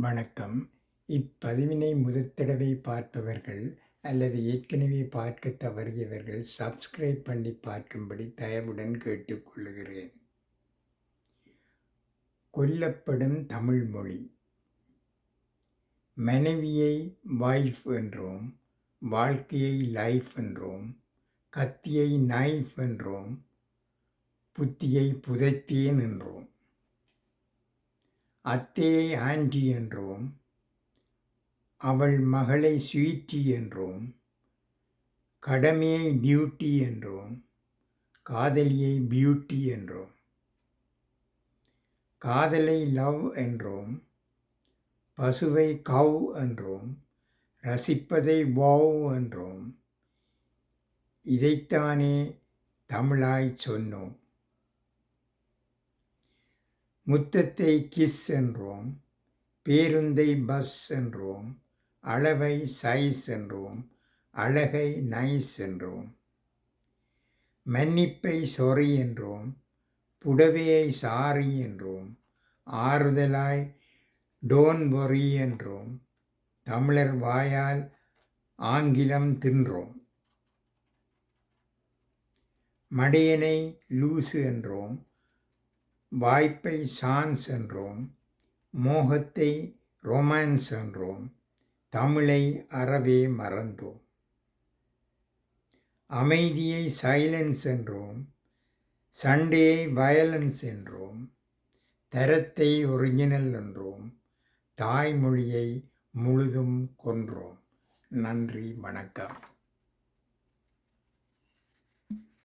வணக்கம். இப்பதிவினை முதற்தடவை பார்ப்பவர்கள் அல்லது ஏற்கனவே பார்க்க தவறியவர்கள் சப்ஸ்கிரைப் பண்ணி பார்க்கும்படி தயவுடன் கேட்டுக்கொள்கிறேன் கொல்லப்படும் தமிழ் மொழி. மனைவியை வைஃப் என்றோம் வாழ்க்கையை லைஃப் என்றோம் கத்தியை நைஃப் என்றோம் புத்தியை புதைத்தேன் என்றோம். அத்தையை ஆண்டி என்றோம் அவள் மகளை ஸ்வீட்டி என்றோம் கடமையை டியூட்டி என்றோம் காதலியை பியூட்டி என்றோம் காதலை லவ் என்றோம் பசுவை கவ் என்றோம் ரசிப்பதை வாவ் என்றோம் இதைத்தானே தமிழாய் சொன்னோம். முத்தத்தை கிஸ் என்றோம் பேருந்தை பஸ் என்றோம் அளவை சைஸ் என்றோம் அழகை நைஸ் என்றோம். மன்னிப்பை சொறி என்றோம் புடவையை சாரி என்றோம் ஆறுதலாய் டோன் பொறி என்றோம் தமிழர் வாயால் ஆங்கிலம் தின்றோம். மடையனை லூசு என்றோம் வாய்ப்பை சான்ஸ் என்றோம் மோகத்தை ரொமான்ஸ் என்றோம் தமிழை அறவே மறந்தோம். அமைதியை சைலன்ஸ் என்றோம் சண்டையை வயலன்ஸ் என்றோம் தரத்தை ஒரிஜினல் என்றோம் தாய்மொழியை முழுதும் கொன்றோம். நன்றி வணக்கம்.